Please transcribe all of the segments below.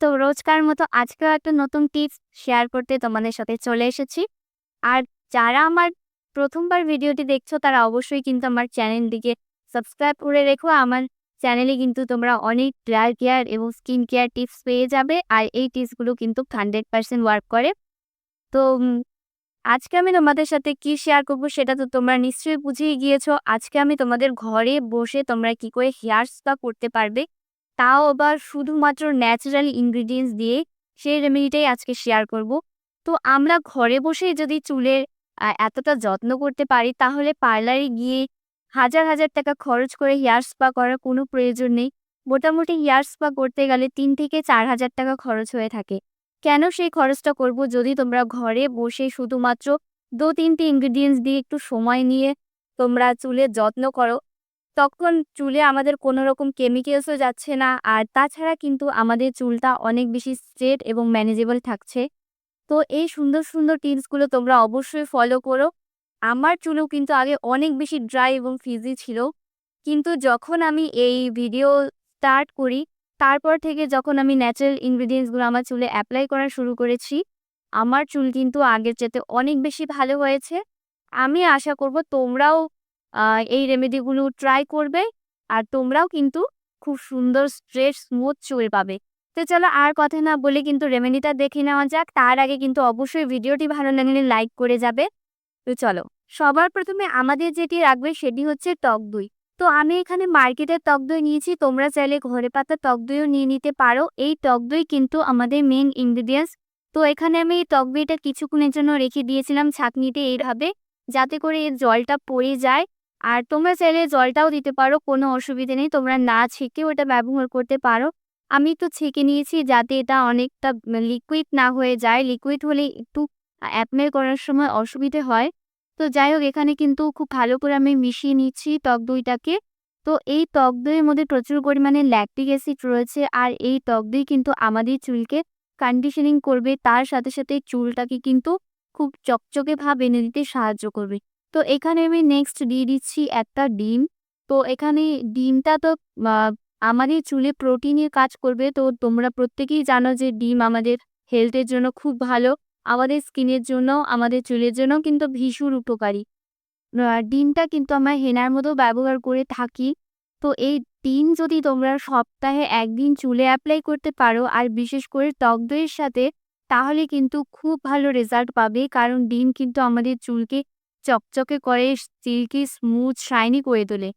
তো রোজকার মতো আজকেও একটা নতুন টিপস শেয়ার করতে তোমাদের সাথে চলে এসেছি। আর যারা আমার প্রথমবার ভিডিওটি দেখছ, তারা অবশ্যই কিন্তু আমার চ্যানেলটিকে সাবস্ক্রাইব করে রেখো। আমার চ্যানেলে কিন্তু তোমরা অনেক ড্রাই কেয়ার এবং স্কিন কেয়ার টিপস পেয়ে যাবে আর এই টিপসগুলো কিন্তু হান্ড্রেড পার্সেন্ট ওয়ার্ক করে। তো আজকে আমি তোমাদের সাথে কি শেয়ার করব সেটা তো তোমরা নিশ্চয়ই বুঝেই গিয়েছো। আজকে আমি তোমাদের ঘরে বসে তোমরা কি করে হেয়ার স্পা করতে পারবে তাও আবার শুধুমাত্র ন্যাচারাল ইনগ্রিডিয়েন্টস দিয়ে সেই রেমেডিটাই আজকে শেয়ার করব। তো আমরা ঘরে বসেই যদি চুলের এতটা যত্ন করতে পারি, তাহলে পার্লারে গিয়ে হাজার হাজার টাকা খরচ করে হেয়ার স্পা করার কোনো প্রয়োজন নেই। মোটামুটি হেয়ার স্পা করতে গেলে তিন থেকে চার হাজার টাকা খরচ হয়ে থাকে। কেন সেই খরচটা করব যদি তোমরা ঘরে বসে শুধুমাত্র দু তিনটি ইনগ্রিডিয়েন্টস দিয়ে একটু সময় নিয়ে তোমরা চুলের যত্ন করো। তখন চুলে আমাদের কোনো রকম কেমিক্যালসও যাচ্ছে না। আর তাছাড়া কিন্তু আমাদের চুলটা অনেক বেশি স্ট্রেট এবং ম্যানেজেবল থাকছে। তো এই সুন্দর সুন্দর টিপসগুলো তোমরা অবশ্যই ফলো করো। আমার চুলও কিন্তু আগে অনেক বেশি ড্রাই এবং ফিজি ছিল। কিন্তু যখন আমি এই ভিডিও স্টার্ট করি, তারপর থেকে যখন আমি ন্যাচারাল ইনগ্রিডিয়েন্টসগুলো আমার চুলে অ্যাপ্লাই করা শুরু করেছি, আমার চুল কিন্তু আগের চেয়ে অনেক বেশি ভালো হয়েছে। আমি আশা করব তোমরাও এই রেমেডিগুলো ট্রাই করবে আর তোমরাও কিন্তু খুব সুন্দর স্ট্রেট স্মুথ চুল পাবে। তো চলো আর কথা না বলে কিন্তু রেমেডিটা দেখে নেওয়া যাক। তার আগে কিন্তু অবশ্যই ভিডিওটি ভালো লাগলে লাইক করে যাবে। তো চলো, সবার প্রথমে আমাদের যেটি রাখবে সেটি হচ্ছে টক দই। তো আমি এখানে মার্কেটের টক দই নিয়েছি, তোমরা চাইলে ঘরে পাতা টক দইও নিয়ে নিতে পারো। এই টক দই কিন্তু আমাদের মেন ইনগ্রিডিয়েন্টস তো এখানে আমি এই টক দইটা কিছুক্ষণের জন্য রেখে দিয়েছিলাম ছাঁকনিতে এইভাবে, যাতে করে এর জলটা পড়ে যায়। আর তোমরা চাইলে জলটাও দিতে পারো, কোনো অসুবিধে নেই। তোমরা না ছেঁকে ওটা ব্যবহার করতে পারো। আমি তো ছেঁকে নিয়েছি যাতে এটা অনেকটা লিকুইড না হয়ে যায়। লিকুইড হলে একটু অ্যাপ্লাই করার সময় অসুবিধে হয়। তো যাই হোক, এখানে কিন্তু খুব ভালো করে আমি মিশিয়ে নিচ্ছি টক দইটাকে। তো এই টক দইয়ের মধ্যে প্রচুর পরিমাণে ল্যাকটিক অ্যাসিড রয়েছে আর এই টক দই কিন্তু আমাদের চুলকে কন্ডিশনিং করবে। তার সাথে সাথে চুলটাকে কিন্তু খুব চকচকে ভাব এনে দিতে সাহায্য করবে। তো এখানে আমি নেক্সট দিয়ে দিচ্ছি একটা ডিম। তো এখানে ডিমটা তো আমাদের চুলে প্রোটিনের কাজ করবে। তো তোমরা প্রত্যেকেই জানো যে ডিম আমাদের হেলথের জন্য খুব ভালো, আমাদের স্কিনের জন্য আমাদের চুলের জন্য কিন্তু ভীষণ উপকারী। ডিমটা কিন্তু আমরা হেনার মতো ব্যবহার করে থাকি। তো এই ডিম যদি তোমরা সপ্তাহে একদিন চুলে অ্যাপ্লাই করতে পারো, আর বিশেষ করে টক দইয়ের সাথে, তাহলে কিন্তু খুব ভালো রেজাল্ট পাবে। কারণ ডিম কিন্তু আমাদের চুলকে চকচকে করে সিল্কি স্মুথ, শাইনি করে তোলে।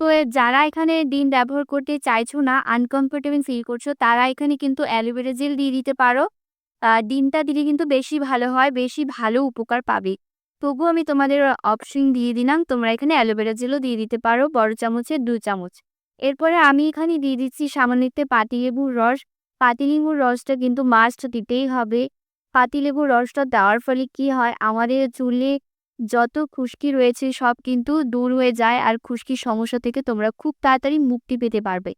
তো যারা এখানে ডিম ব্যবহার করতে চাইছো না আনকমফোর্টেবল ফিল করছ, তারা এখানে কিন্তু অ্যালোভেরা জেল দিয়ে দিতে পারো। ডিমটা দিলে কিন্তু বেশি ভালো হয়, বেশি ভালো উপকার পাবে। তবুও আমি তোমাদের অপশন দিয়ে দিলাম, তোমরা এখানে অ্যালোভেরা জেলও দিয়ে দিতে পারো, বড় চামচের দু চামচ। এরপরে আমি এখানে দিয়ে দিচ্ছি সামান্য একটু পাতিলেবুর রস। পাতিলেবুর রসটা কিন্তু মাস্ট দিতেই হবে। পাতিলেবুর রসটা দেওয়ার ফলে কি হয়, আমাদের চুলে যত খুশকি রয়েছে সব কিন্তু দূর হয়ে যায় আর খুশকির সমস্যা থেকে তোমরা খুব তাড়াতাড়ি মুক্তি পেতে পারবে।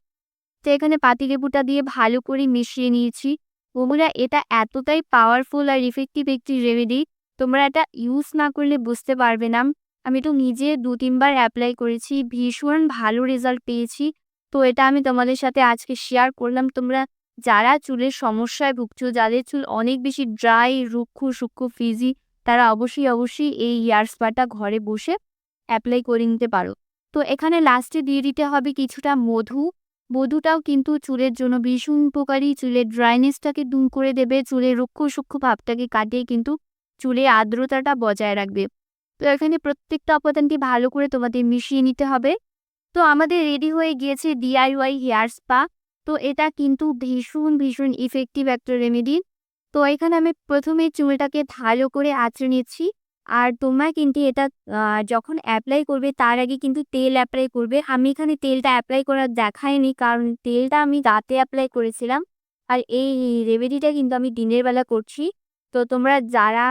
তো এখানে পাতিলেবুটা দিয়ে ভালো করে মিশিয়ে নিয়েছি। বন্ধুরা, এটা এতটাই পাওয়ারফুল আর ইফেক্টিভ একটি রেমেডি তোমরা এটা ইউজ না করলে বুঝতে পারবে না। আমি তো নিজে দু তিনবার অ্যাপ্লাই করেছি, ভীষণ ভালো রেজাল্ট পেয়েছি। তো এটা আমি তোমাদের সাথে আজকে শেয়ার করলাম। তোমরা যারা চুলের সমস্যায় ভুগছো, যাদের চুল অনেক বেশি ড্রাই রুক্ষ, সূক্ষ্ম ফিজি তারা অবশ্যই অবশ্যই এই ইয়ার স্পাটা ঘরে বসে অ্যাপ্লাই করে নিতে পারো। তো এখানে লাস্টে দিয়ে দিতে হবে কিছুটা মধু। মধুটাও কিন্তু চুলের জন্য ভীষণ উপকারী। চুলের ড্রাইনেসটাকে দূর করে দেবে। চুলের রুক্ষ সূক্ষ্ম ভাবটাকে কাটিয়ে কিন্তু চুলে আর্দ্রতাটা বজায় রাখবে। তো এখানে প্রত্যেকটা উপাদানটি ভালো করে তোমাদের মিশিয়ে নিতে হবে। তো আমাদের রেডি হয়ে গিয়েছে ডিআইওয়াই হেয়ার স্পা তো এটা কিন্তু ভীষণ ভীষণ ইফেক্টিভ একটা রেমেডি তো এখানে আমি প্রথমে চুলটাকে ভালো করে আঁচড়ে নিচ্ছি। আর তোমরা কিন্তু এটা যখন অ্যাপ্লাই করবে তার আগে কিন্তু তেল অ্যাপ্লাই করবে। আমি এখানে তেলটা অ্যাপ্লাই করা দেখাইনি কারণ তেলটা আমি রাতে অ্যাপ্লাই করেছিলাম। আর এই রেমেডিটা কিন্তু আমি দিনের বেলা করছি। তো তোমরা যারা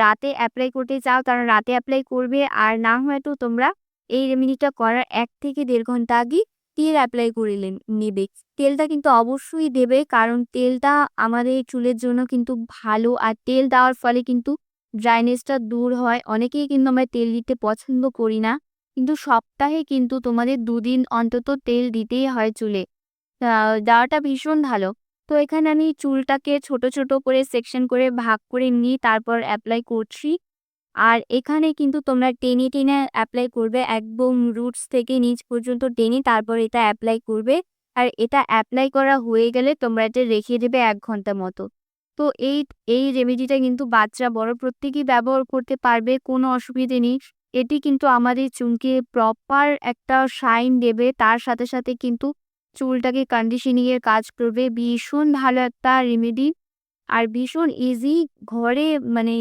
রাতে অ্যাপ্লাই করতে চাও তারা রাতে অ্যাপ্লাই করবে। আর না হয়তো তোমরা এই রেমেডিটা করার এক থেকে দেড় ঘণ্টা আগে তেল অ্যাপ্লাই করিলেন, নেবে। তেলটা কিন্তু অবশ্যই দেবে, কারণ তেলটা আমাদের চুলের জন্য কিন্তু ভালো, আর তেল দেওয়ার ফলে কিন্তু ড্রাইনেসটা দূর হয়। অনেকেই কিন্তু আমরা তেল দিতে পছন্দ করি না, কিন্তু সপ্তাহে কিন্তু তোমাদের দুদিন অন্তত তেল দিতেই হয় চুলে। দেওয়াটা ভীষণ ভালো। তো এখানে আমি চুলটাকে ছোট ছোট করে সেকশন করে ভাগ করে নিয়ে তারপর অ্যাপ্লাই করছি। আর এখানে কিন্তু তোমরা টেনে টেনে অ্যাপ্লাই করবে, একদম রুটস থেকে নিচ পর্যন্ত টেনে তারপর এটা অ্যাপ্লাই করবে। আর এটা অ্যাপ্লাই করা হয়ে গেলে তোমরা এটা রেখে দেবে এক ঘণ্টা মতো। তো এই এই রেমেডিটা কিন্তু বাচ্চা, বড় প্রত্যেকেই ব্যবহার করতে পারবে, কোনো অসুবিধে নেই। এটি কিন্তু আমাদের চুলকে প্রপার একটা শাইন দেবে, তার সাথে সাথে কিন্তু চুলটাকে কন্ডিশনিংয়ের কাজ করবে। ভীষণ ভালো একটা রেমেডি আর ভীষণ ইজি ঘরে মানে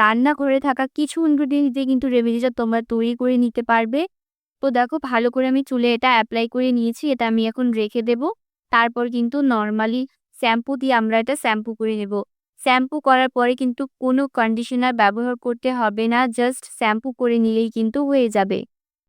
রান্না করে থাকা কিছু ইনগ্রিডিয়েন্টস দিয়ে কিন্তু রেমেডিটা তোমরা তৈরি করে নিতে পারবে। তো দেখো ভালো করে আমি চুলে এটা অ্যাপ্লাই করে নিয়েছি, এটা আমি এখন রেখে দেব। তারপর কিন্তু নর্মালি শ্যাম্পু দিয়ে আমরা এটা শ্যাম্পু করে নেব। শ্যাম্পু করার পরে কিন্তু কোনো কন্ডিশনার ব্যবহার করতে হবে না জাস্ট শ্যাম্পু করে নিলেই কিন্তু হয়ে যাবে।